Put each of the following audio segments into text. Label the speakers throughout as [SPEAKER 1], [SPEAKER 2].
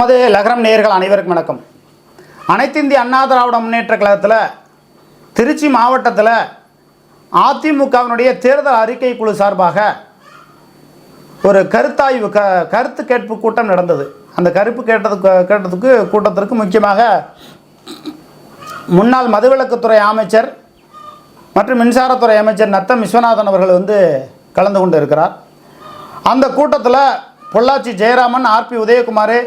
[SPEAKER 1] நமது லகரம் நேயர்கள் அனைவருக்கும் வணக்கம். அனைத்து இந்திய அண்ணா திராவிட முன்னேற்ற கழகத்தில் திருச்சி மாவட்டத்தில் அதிமுகவினுடைய தேர்தல் அறிக்கை குழு சார்பாக ஒரு கருத்தாய்வு க கருத்து கேட்பு கூட்டம் நடந்தது. அந்த கருப்பு கேட்டதுக்கு கேட்டதுக்கு கூட்டத்திற்கு முக்கியமாக முன்னாள் மதுவிலக்குத்துறை அமைச்சர் மற்றும் மின்சாரத்துறை அமைச்சர் நத்தம் விஸ்வநாதன் அவர்கள் வந்து கலந்து கொண்டு இருக்கிறார். அந்த கூட்டத்தில் Pollachi Jayaraman R B Udhayakumar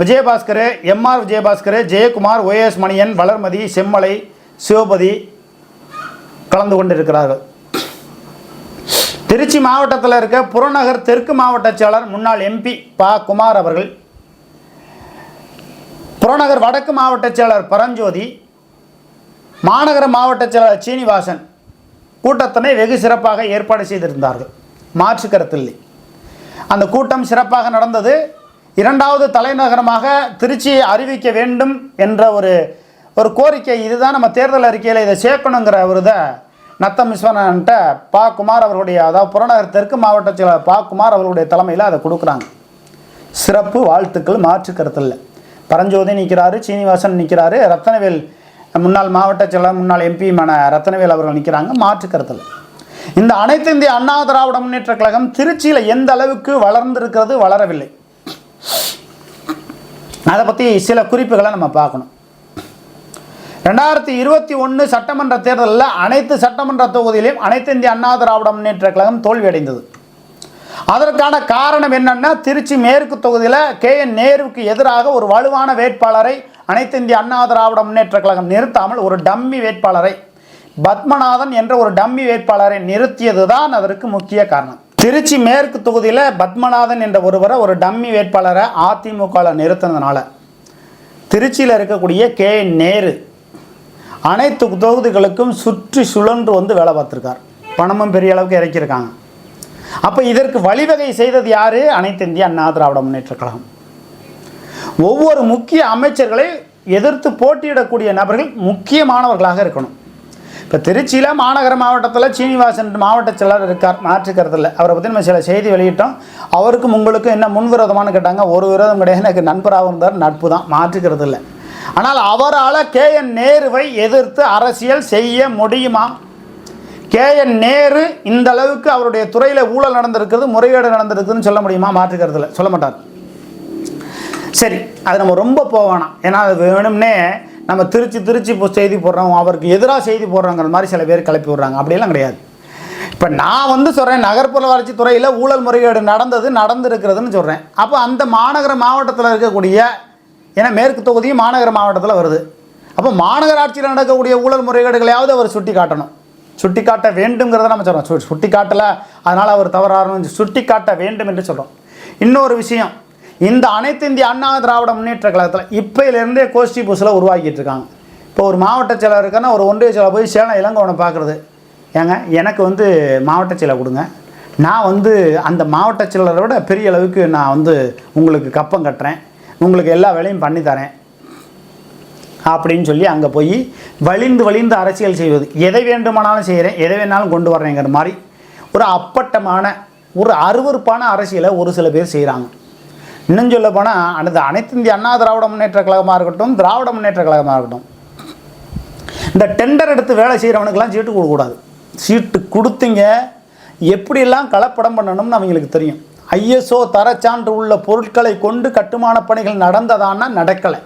[SPEAKER 1] Vijayabaskar M R Vijayabaskar Jayakumar Y S Manian Valarmathi Semmalai Sivapathi கலந்து கொண்டிருக்கிறார்கள். திருச்சி மாவட்டத்தில் இருக்க புறநகர் தெற்கு மாவட்ட செயலர் முன்னாள் எம்பி ப. குமார் அவர்கள் புறநகர் வடக்கு மாவட்ட செயலர் பரஞ்சோதி மாநகர மாவட்ட செயலர் சீனிவாசன் கூட்டத்தினை வெகு சிறப்பாக ஏற்பாடு செய்திருந்தார்கள். மாற்று கருத்தில்லை அந்த கூட்டம் சிறப்பாக நடந்தது இரண்டாவது தலைநகரமாக திருச்சியை அறிவிக்க வேண்டும் என்ற ஒரு ஒரு கோரிக்கை. இதுதான் நம்ம தேர்தல் அறிக்கையில் இதை சேர்க்கணுங்கிற ஒரு இதை நத்தம் விஸ்வநாதன்ட்ட பா. குமார் அவர்களுடைய அதாவது புறநகர் தெற்கு மாவட்ட செயலர் பா. குமார் அவர்களுடைய தலைமையில் அதை கொடுக்குறாங்க. சிறப்பு வாழ்த்துக்கள் மாற்று கருத்தில் பரஞ்சோதி நிற்கிறாரு சீனிவாசன் நிற்கிறாரு ரத்தனவேல் முன்னாள் மாவட்ட செயலர் முன்னாள் எம்பியுமான ரத்தனவேல் அவர்கள் நிற்கிறாங்க மாற்று கருத்தில் இந்த அனைத்து இந்திய அண்ணா திராவிட முன்னேற்ற கழகம் திருச்சியில் எந்த அளவுக்கு வளர்ந்திருக்கிறது வளரவில்லை. அதை பற்றி சில குறிப்புகளை நம்ம பார்க்கணும். ரெண்டாயிரத்தி இருபத்தி ஒன்று சட்டமன்ற தேர்தலில் அனைத்து சட்டமன்ற தொகுதியிலையும் அனைத்து இந்திய அண்ணா திராவிட முன்னேற்ற கழகம் தோல்வியடைந்தது. அதற்கான காரணம் என்னென்னா திருச்சி மேற்கு தொகுதியில் கே. என். நேருவுக்கு எதிராக ஒரு வலுவான வேட்பாளரை அனைத்து இந்திய அண்ணா திராவிட முன்னேற்ற கழகம் நிறுத்தாமல் ஒரு டம்மி வேட்பாளரை பத்மநாதன் என்ற ஒரு டம்மி வேட்பாளரை நிறுத்தியது தான் அதற்கு முக்கிய காரணம். திருச்சி மேற்கு தொகுதியில் பத்மநாதன் என்ற ஒருவரை ஒரு டம்மி வேட்பாளரை அதிமுகவில் நிறுத்தினதுனால திருச்சியில் இருக்கக்கூடிய கே நேரு அனைத்து தொகுதிகளுக்கும் சுற்றி சுழன்று வந்து வேலை பார்த்துருக்கார். பணமும் பெரிய அளவுக்கு இறக்கியிருக்காங்க. அப்போ இதற்கு வழிவகை செய்தது யார்? அனைத்து இந்திய அண்ணா திராவிட முன்னேற்ற கழகம். ஒவ்வொரு முக்கிய அமைச்சர்களை எதிர்த்து போட்டியிடக்கூடிய நபர்கள் முக்கியமானவர்களாக இருக்கணும். இப்போ திருச்சியில் மாநகர மாவட்டத்தில் சீனிவாசன் மாவட்ட செயலர் இருக்கார் மாற்றுக்கிறதில்ல அவரை பற்றி நம்ம சில செய்தி வெளியிட்டோம். அவருக்கும் உங்களுக்கும் என்ன முன்விரோதமானு கேட்டாங்க. ஒரு விரோதம் கிடையாது. எனக்கு நண்பராகவும் இருந்தார். நட்பு தான். மாற்றுக்கிறது ஆனால் அவரால் கே. என். நேருவை எதிர்த்து அரசியல் செய்ய முடியுமா? கே. என். நேரு இந்த அளவுக்கு அவருடைய துறையில் ஊழல் நடந்திருக்கிறது முறைகேடு நடந்திருக்குதுன்னு சொல்ல முடியுமா? மாற்றுக்கிறதுல சொல்ல மாட்டார். சரி அது நம்ம ரொம்ப போவேணாம் ஏன்னா அது வேணும்னே நம்ம திருச்சி திருச்சி இப்போ செய்தி போடுறோம் அவருக்கு எதிராக செய்தி போடுறோங்கிற மாதிரி சில பேர் கிளப்பி விடுறாங்க. அப்படியெல்லாம் கிடையாது. இப்போ நான் வந்து சொல்கிறேன் நகர்ப்புற வளர்ச்சி துறையில் ஊழல் முறைகேடு நடந்தது நடந்திருக்கிறதுன்னு சொல்கிறேன் அப்போ அந்த மாநகர மாவட்டத்தில் இருக்கக்கூடிய ஏன்னா மேற்கு தொகுதியும் மாநகர மாவட்டத்தில் வருது. அப்போ மாநகராட்சியில் நடக்கக்கூடிய ஊழல் முறைகேடுகளையாவது அவர் சுட்டி காட்டணும் சுட்டி காட்ட வேண்டுங்கிறத நம்ம சொல்கிறோம் சு சுட்டி காட்டலை அதனால் அவர் தவறாகணும் சுட்டி காட்ட வேண்டும் என்று சொல்கிறோம் இன்னொரு விஷயம் இந்த அனைத்து இந்திய அண்ணா திராவிட முன்னேற்ற கழகத்தில் இப்பையிலேருந்தே கோஷ்டி புதுசில் உருவாக்கிட்டு இருக்காங்க. இப்போ ஒரு மாவட்ட செயலர் இருக்குன்னா ஒரு ஒன்றிய செயலர் போய் சேலம் இளங்கோவனை பார்க்குறது. ஏங்க எனக்கு வந்து மாவட்ட செயலர் கொடுங்க. நான் வந்து அந்த மாவட்ட செயலரை விட பெரிய அளவுக்கு நான் வந்து உங்களுக்கு கப்பம் கட்டுறேன். உங்களுக்கு எல்லா வேலையும் பண்ணி தரேன். அப்படின்னு சொல்லி அங்கே போய் வலிந்து வலிந்து அரசியல் செய்வது. எதை வேண்டுமானாலும் செய்கிறேன் எதை வேணாலும் கொண்டு வர்றேங்கிற மாதிரி ஒரு அப்பட்டமான ஒரு அருவருப்பான அரசியலை ஒரு சில பேர் செய்கிறாங்க இன்னும் சொல்ல போனால் அந்த அனைத்து இந்திய அண்ணா திராவிட முன்னேற்ற கழகமாக இருக்கட்டும் திராவிட முன்னேற்ற கழகமாக இருக்கட்டும். இந்த டெண்டர் எடுத்து வேலை செய்கிறவனுக்கெல்லாம் சீட்டு கொடுக்கக்கூடாது சீட்டு கொடுத்தீங்க எப்படியெல்லாம் கலப்படம் பண்ணணும்னு அவங்களுக்கு தெரியும். ஐஎஸ்ஓ தரச்சான்று உள்ள பொருட்களை கொண்டு கட்டுமான பணிகள் நடந்ததான்னா நடக்கலை.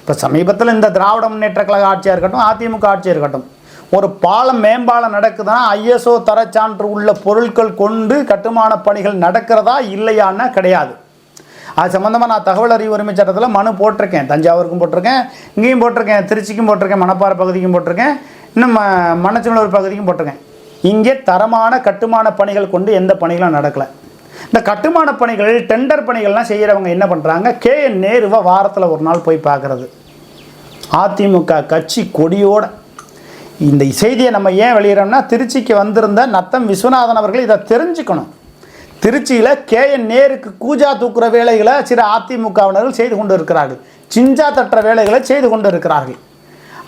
[SPEAKER 1] இப்போ சமீபத்தில் இந்த திராவிட முன்னேற்ற கழக ஆட்சியாக இருக்கட்டும் அதிமுக ஆட்சியாக இருக்கட்டும் ஒரு பாலம் மேம்பாலம் நடக்குதுன்னா ஐஎஸ்ஓ தரச்சான்று உள்ள பொருட்கள் கொண்டு கட்டுமான பணிகள் நடக்கிறதா இல்லையான்னா கிடையாது. அது சம்மந்தமாக நான் தகவல் அறிவு உரிமை சட்டத்தில் மனு போட்டிருக்கேன். தஞ்சாவூருக்கும் போட்டிருக்கேன் இங்கேயும் போட்டிருக்கேன் திருச்சிக்கும் போட்டிருக்கேன் மணப்பாறை பகுதிக்கும் போட்டிருக்கேன் இன்னும் ம- மணச்சநல்லூர் பகுதிக்கும் போட்டிருக்கேன். இங்கே தரமான கட்டுமான பணிகள் கொண்டு எந்த பணிகளும் நடக்கலை. இந்த கட்டுமான பணிகள் டெண்டர் பணிகள்லாம் செய்கிறவங்க என்ன பண்ணுறாங்க கே. என். நேருவை வாரத்தில் ஒரு நாள் போய் பார்க்குறது அதிமுக கட்சி கொடியோட. இந்த செய்தியை நம்ம ஏன் வெளியிடறோம்னா திருச்சிக்கு வந்திருந்த நத்தம் விஸ்வநாதன் அவர்கள் இதை தெரிஞ்சுக்கணும். திருச்சியில் கே என் நேருக்கு கூஜா தூக்குற வேலைகளை சில அதிமுகவினர்கள் செய்து கொண்டு இருக்கிறார்கள் சிஞ்சா தட்டுற வேலைகளை செய்து கொண்டு இருக்கிறார்கள்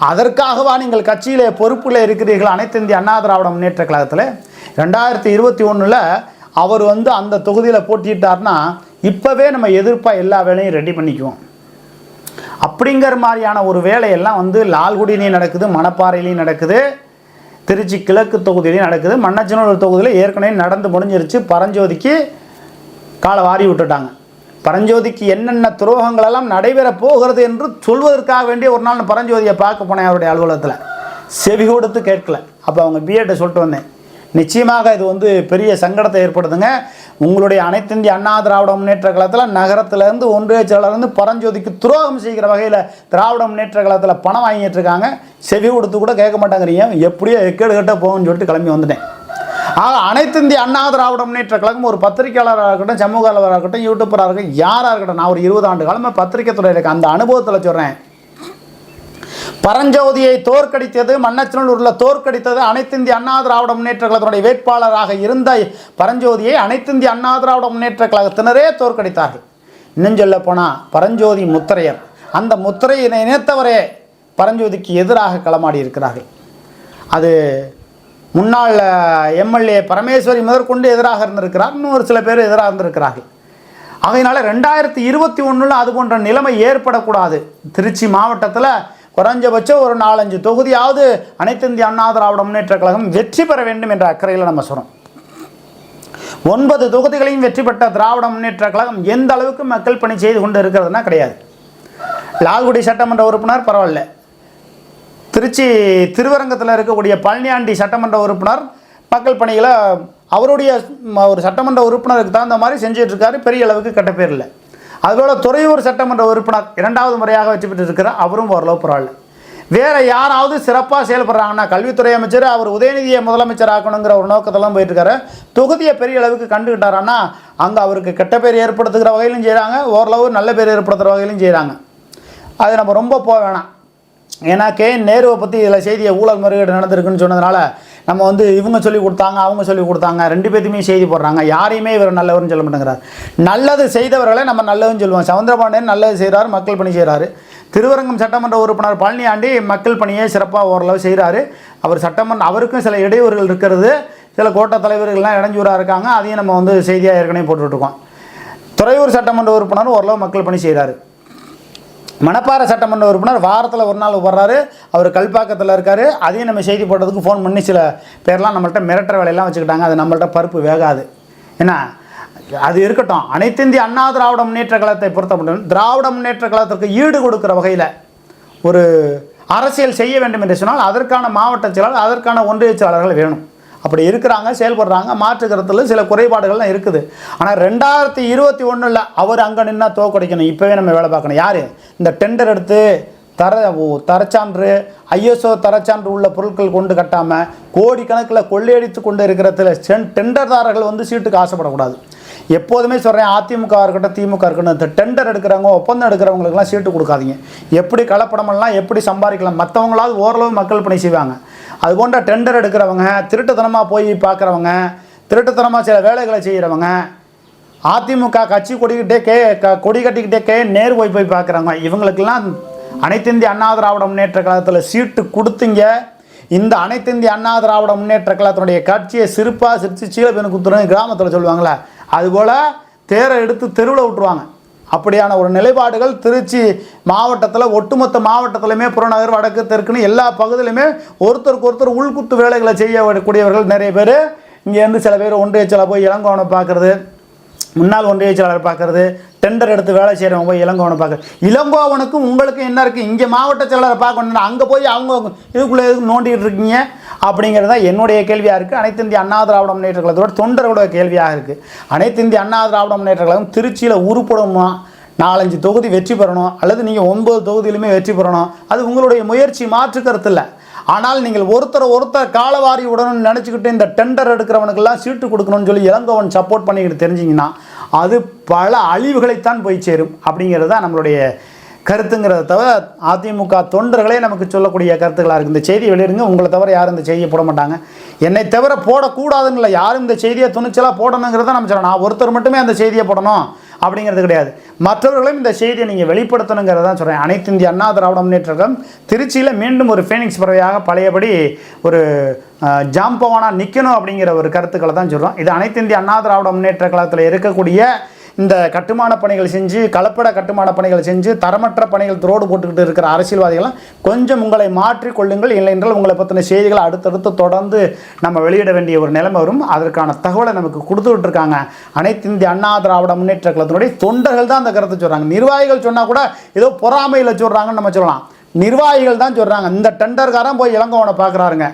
[SPEAKER 1] அதற்காகவா நீங்கள் கட்சியிலே பொறுப்பில் இருக்கிறீர்கள் அனைத்து இந்திய அண்ணா திராவிட முன்னேற்ற கழகத்தில்? ரெண்டாயிரத்தி இருபத்தி ஒன்றில் அவர் வந்து அந்த தொகுதியில் போட்டிட்டார்னா இப்போவே நம்ம எதிர்ப்பாக எல்லா வேலையும் ரெடி பண்ணிக்குவோம். அப்படிங்கிற மாதிரியான ஒரு வேலையெல்லாம் வந்து லால்குடியிலையும் நடக்குது மணப்பாறையிலையும் நடக்குது. திருச்சி கிழக்கு தொகுதியிலையும் நடக்குது. மன்னச்சனூர் தொகுதியில் ஏற்கனவே நடந்து முடிஞ்சிருச்சு. பரஞ்சோதிக்கு காலை வாரி விட்டுட்டாங்க. பரஞ்சோதிக்கு என்னென்ன துரோகங்களெல்லாம் நடைபெற போகிறது என்று சொல்வதற்காக வேண்டிய ஒரு நாள் பரஞ்சோதியை பார்க்க போனேன் அவருடைய அலுவலகத்தில். செவி கொடுத்து கேட்கல. அப்போ அவங்க பிஎட்டை சொல்லிட்டு வந்தேன். நிச்சயமாக இது வந்து பெரிய சங்கடத்தை ஏற்படுத்துங்க. உங்களுடைய அனைத்து இந்திய அண்ணா திராவிட முன்னேற்ற கழகத்தில் நகரத்திலேருந்து ஒன்றிய செயலாளர்ந்து பரஞ்சோதிக்கு துரோகம் செய்கிற வகையில் திராவிட முன்னேற்ற கழகத்தில் பணம் வாங்கிட்டு இருக்காங்க. செவி கொடுத்து கூட கேட்க மாட்டாங்கிறீங்க. எப்படியோ எக்கேடு கட்ட போகும்னு சொல்லிட்டு கிளம்பி வந்துட்டேன். ஆக அனைத்து இந்திய அண்ணா திராவிட முன்னேற்ற கழகம் ஒரு பத்திரிகையாளராக இருக்கட்டும் சமூக அளவராக இருக்கட்டும் யூடியூபராக இருக்கட்டும் யாராக இருக்கட்டும் நான் ஒரு இருபது ஆண்டு காலமாக பத்திரிகை துறையில் இருக்கேன் அந்த அனுபவத்தில் சொல்கிறேன் பரஞ்சோதியை தோற்கடித்தது மன்னச்சநல்லூரில் தோற்கடித்தது அனைத்திந்திய அண்ணா திராவிட முன்னேற்ற கழகத்தினுடைய வேட்பாளராக இருந்த பரஞ்சோதியை அனைத்திந்திய அண்ணா திராவிட முன்னேற்ற கழகத்தினரே தோற்கடித்தார்கள். இன்னும் சொல்ல போனால் பரஞ்சோதி முத்திரையர். அந்த முத்திரையை நினைத்தவரே பரஞ்சோதிக்கு எதிராக களமாடி இருக்கிறார்கள். அது முன்னாள் எம்எல்ஏ பரமேஸ்வரி முதற்கொண்டு எதிராக இருந்திருக்கிறார் இன்னும் ஒரு சில பேர் எதிராக இருந்திருக்கிறார்கள். அதனால் ரெண்டாயிரத்தி இருபத்தி ஒன்றில் அது போன்ற நிலைமை ஏற்படக்கூடாது. திருச்சி மாவட்டத்தில் குறைஞ்சபட்சம் ஒரு நாலஞ்சு தொகுதியாவது அனைத்து இந்திய அண்ணா திராவிட முன்னேற்ற கழகம் வெற்றி பெற வேண்டும் என்ற அக்கறையில் நம்ம சொல்கிறோம் ஒன்பது தொகுதிகளையும் வெற்றி பெற்ற திராவிட முன்னேற்ற கழகம் எந்த அளவுக்கு மக்கள் பணி செய்து கொண்டு இருக்கிறதுனா கிடையாது. லால்குடி சட்டமன்ற உறுப்பினர் பரவாயில்ல. திருச்சி திருவரங்கத்தில் இருக்கக்கூடிய பழனியாண்டி சட்டமன்ற உறுப்பினர் மக்கள் பணிகளை அவருடைய ஒரு சட்டமன்ற உறுப்பினருக்கு தகுந்த மாதிரி செஞ்சிட்ருக்காரு பெரிய அளவுக்கு கெட்ட பேர் இல்லை. அதுபோல் துறையூர் சட்டமன்ற உறுப்பினர் இரண்டாவது முறையாக வெற்றி பெற்று இருக்கிறார் அவரும் ஓரளவு பரவாயில்ல வேறு யாராவது சிறப்பாக செயல்படுறாங்கன்னா கல்வித்துறை அமைச்சர் அவர் உதயநிதியை முதலமைச்சர் ஆக்கணுங்கிற ஒரு நோக்கத்தெல்லாம் போயிட்டுருக்காரு. தொகுதியை பெரிய அளவுக்கு கண்டுக்கிட்டாரான்னா அங்கே அவருக்கு கெட்ட பேர் ஏற்படுத்துகிற வகையிலும் செய்கிறாங்க ஓரளவு நல்ல பேர் ஏற்படுத்துகிற வகையிலும் செய்கிறாங்க அது நம்ம ரொம்ப போக வேணாம். ஏன்னா கே நேருவை பற்றி இதில் செய்தியை ஊழல் முறைகேடு நடந்திருக்குன்னு சொன்னதுனால நம்ம வந்து இவங்க சொல்லி கொடுத்தாங்க அவங்க சொல்லி கொடுத்தாங்க ரெண்டு பேர்த்துமே செய்தி போடுறாங்க. யாரையுமே இவர் நல்லவர்னு சொல்ல மாட்டேங்கிறார். நல்லது செய்தவர்களை நம்ம நல்லதுன்னு சொல்லுவோம். சவுந்தரபாண்டியன் நல்லது செய்கிறார் மக்கள் பணி செய்கிறாரு திருவரங்கம் சட்டமன்ற உறுப்பினர் பழனியாண்டி மக்கள் பணியை சிறப்பாக ஓரளவு செய்கிறாரு அவர் சட்டமன்ற அவருக்கும் சில இடையூறுகள் இருக்கிறது. சில கோட்ட தலைவர்கள்லாம் இடைஞ்சூராக இருக்காங்க. அதையும் நம்ம வந்து செய்தியாக ஏற்கனவே போட்டுட்ருக்கோம் துறையூர் சட்டமன்ற உறுப்பினரும் ஓரளவு மக்கள் பணி செய்கிறாரு மணப்பாறை சட்டமன்ற உறுப்பினர் வாரத்தில் ஒரு நாள் வர்றாரு. அவர் கல்பாக்கத்தில் இருக்கார். அதையும் நம்ம செய்தி போட்டதுக்கு ஃபோன் பண்ணி சில பேர்லாம் நம்மள்ட்ட மிரட்டுற வேலையெல்லாம் வச்சுக்கிட்டாங்க. அது நம்மள்ட்ட பருப்பு வேகாது. ஏன்னா அது இருக்கட்டும். அனைத்து இந்திய அண்ணா திராவிட முன்னேற்ற கழகத்தை பொறுத்த மட்டும் திராவிட முன்னேற்ற கழகத்திற்கு ஈடு கொடுக்குற வகையில் ஒரு அரசியல் செய்ய வேண்டும் என்று சொன்னால் அதற்கான மாவட்ட செயலாளர் அதற்கான ஒன்றிய செயலாளர்கள் வேணும். அப்படி இருக்கிறாங்க செயல்படுறாங்க. மாற்றுக்கிறதுல சில குறைபாடுகள்லாம் இருக்குது. ஆனால் ரெண்டாயிரத்தி இருபத்தி ஒன்றில் அவர் அங்கே நின்னா தோக்கடிக்கணும். இப்போவே நம்ம வேலை பார்க்கணும். யார்? இந்த டெண்டர் எடுத்து தர ஓ, தரச்சான்று ஐஎஸ்ஓ தரச்சான்று உள்ள பொருட்கள் கொண்டு கட்டாமல் கோடிக்கணக்கில் கொள்ளையடித்து கொண்டு இருக்கிறதுல சென் டெண்டர்தாரர்கள் வந்து சீட்டுக்கு ஆசைப்படக்கூடாது. எப்போதுமே சொல்கிறேன் அதிமுக இருக்கட்டும் திமுக இருக்கட்டும் இந்த டெண்டர் எடுக்கிறவங்க ஒப்பந்தம் எடுக்கிறவங்களுக்குலாம் சீட்டு கொடுக்காதீங்க. எப்படி கலப்படமெல்லாம் எப்படி சம்பாதிக்கலாம்? மற்றவங்களாவது ஓரளவு மக்கள் பணி செய்வாங்க. அது போன்ற டெண்டர் எடுக்கிறவங்க திருட்டுத்தனமாக போய் பார்க்குறவங்க திருட்டுத்தனமாக சில வேலைகளை செய்கிறவங்க அதிமுக கட்சி கொடிக்கிட்டே கே க- கொடி கட்டிக்கிட்டே கே நேர் போய் போய் பார்க்குறாங்க இவங்களுக்கெல்லாம் அனைத்து இந்திய அண்ணா திராவிட முன்னேற்ற கழகத்தில் சீட்டு கொடுத்தீங்க. இந்த அனைத்து இந்திய அண்ணா திராவிட முன்னேற்ற கழகத்தினுடைய கட்சியை சிரிப்பாக சிரித்து சீலப்பெண் குத்துறோம் கிராமத்தில் சொல்லுவாங்களே அதுபோல் தேரை எடுத்து தெருவில் விட்டுருவாங்க. அப்படியான ஒரு நிலைப்பாடுகள் திருச்சி மாவட்டத்தில் ஒட்டுமொத்த மாவட்டத்திலுமே புறநகர் வடக்கு தெற்குன்னு எல்லா பகுதியிலுமே ஒருத்தருக்கு ஒருத்தர் உள்குத்து வேலைகளை செய்யக்கூடியவர்கள் நிறைய பேர். இங்கேருந்து சில பேர் ஒன்றிய சில போய் இளங்கோவனை பார்க்குறது. முன்னாள் ஒன்றிய செயலாளர் பார்க்கறது டெண்டர் எடுத்து வேலை செய்கிறவங்க போய் இளங்கோவனை பார்க்குறது இளங்கோவனுக்கும் உங்களுக்கும் என்ன இருக்குது இங்கே மாவட்ட செயலாளரை பார்க்கணும்னா அங்கே போய் அவங்க இதுக்குள்ளே எதுக்கு நோண்டிகிட்டு இருக்கீங்க? அப்படிங்கிறது தான் என்னுடைய கேள்வியாக இருக்குது அனைத்து இந்திய அண்ணா திராவிட முன்னேற்ற கழகத்தோட தொண்டர்களோட கேள்வியாக இருக்குது அனைத்து இந்திய அண்ணா திராவிட முன்னேற்ற கழகம் திருச்சியில் உருப்படணுமா நாலஞ்சு தொகுதி வெற்றி பெறணும். அல்லது நீங்கள் ஒன்பது தொகுதியிலுமே வெற்றி பெறணும். அது உங்களுடைய முயற்சி மாற்று கருத்து இல்லை. ஆனால் நீங்கள் ஒருத்தர் ஒருத்தர் காலவாரி விடணும்னு நினச்சிக்கிட்டு இந்த டெண்டர் எடுக்கிறவனுக்கெல்லாம் சீட்டு கொடுக்கணும்னு சொல்லி இளங்கோவன் சப்போர்ட் பண்ணிக்கிட்டு தெரிஞ்சிங்கன்னா அது பல அழிவுகளைத்தான் போய் சேரும். அப்படிங்கிறது தான் நம்மளுடைய கருத்துங்கிறத தவிர அதிமுக தொண்டர்களே நமக்கு சொல்லக்கூடிய கருத்துக்களாக இருக்குது இந்த செய்தி வெளியிடுங்க. உங்களை தவிர யாரும் இந்த செய்தியை போட மாட்டாங்க. என்னை தவிர போடக்கூடாதுன்னு இல்லை. யாரும் இந்த செய்தியை துணிச்சலாக போடணுங்கிறத நம்ம சொல்லணும். நான் ஒருத்தர் மட்டுமே அந்த செய்தியை போடணும். அப்படிங்கிறது கிடையாது. மற்றவர்களும் இந்த செய்தியை நீங்கள் வெளிப்படுத்தணுங்கிறத தான் சொல்கிறேன் அனைத்து இந்திய அண்ணா திராவிட முன்னேற்ற திருச்சியில் மீண்டும் ஒரு ஃபேனிக்ஸ் பறவையாக பழையபடி ஒரு ஜாம்பவானாக நிற்கணும் அப்படிங்கிற ஒரு கருத்துக்களை தான் சொல்கிறோம் இது அனைத்து இந்திய அண்ணா திராவிட முன்னேற்ற கழகத்தில் இருக்கக்கூடிய இந்த கட்டுமான பணிகள் செஞ்சு கலப்பட கட்டுமான பணிகள் செஞ்சு தரமற்ற பணிகள் ரோடு போட்டுக்கிட்டு இருக்கிற அரசியல்வாதிகள்லாம் கொஞ்சம் உங்களை மாற்றிக்கொள்ளுங்கள் இல்லை என்றால் உங்களை பற்றின செய்திகளை அடுத்தடுத்து தொடர்ந்து நம்ம வெளியிட வேண்டிய ஒரு நிலைமை வரும். அதற்கான தகவலை நமக்கு கொடுத்துக்கிட்டு இருக்காங்க அனைத்து இந்திய அண்ணா திராவிட முன்னேற்ற கழகத்தினுடைய தொண்டர்கள் தான் அந்த கருத்தை சொல்கிறாங்க நிர்வாகிகள் சொன்னால் கூட ஏதோ பொறாமையில் சொல்கிறாங்கன்னு நம்ம சொல்லலாம். நிர்வாகிகள் தான் சொல்கிறாங்க இந்த டெண்டர்காரன் போய் இளங்கோவனை பார்க்குறாருங்க.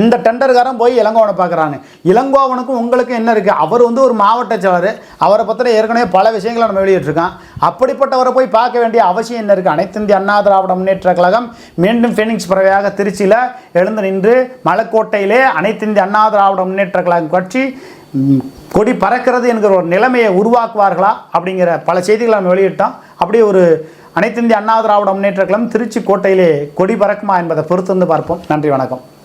[SPEAKER 1] இந்த டெண்டர்காரன் போய் இளங்கோவனை பார்க்குறாங்க இளங்கோவனுக்கும் உங்களுக்கும் என்ன இருக்குது அவர் வந்து ஒரு மாவட்ட செயலர் அவரை பற்றின ஏற்கனவே பல விஷயங்களை நம்ம வெளியிட்டிருக்கான். அப்படிப்பட்டவரை போய் பார்க்க வேண்டிய அவசியம் என்ன இருக்குது அனைத்து இந்திய அண்ணா திராவிட முன்னேற்ற கழகம் மீண்டும் ஃபெனிக்ஸ் பறவையாக திருச்சியில் எழுந்து நின்று மலைக்கோட்டையிலே அனைத்து இந்திய அண்ணா திராவிட முன்னேற்ற கழகம் கட்சி கொடி பறக்கிறது என்கிற ஒரு நிலைமையை உருவாக்குவார்களா? அப்படிங்கிற பல செய்திகளை நம்ம வெளியிட்டோம். அப்படியே ஒரு அனைத்து இந்திய அண்ணா திராவிட முன்னேற்ற கழகம் திருச்சி கோட்டையிலே கொடி பறக்குமா என்பதை பொறுத்து வந்து பார்ப்போம். நன்றி வணக்கம்.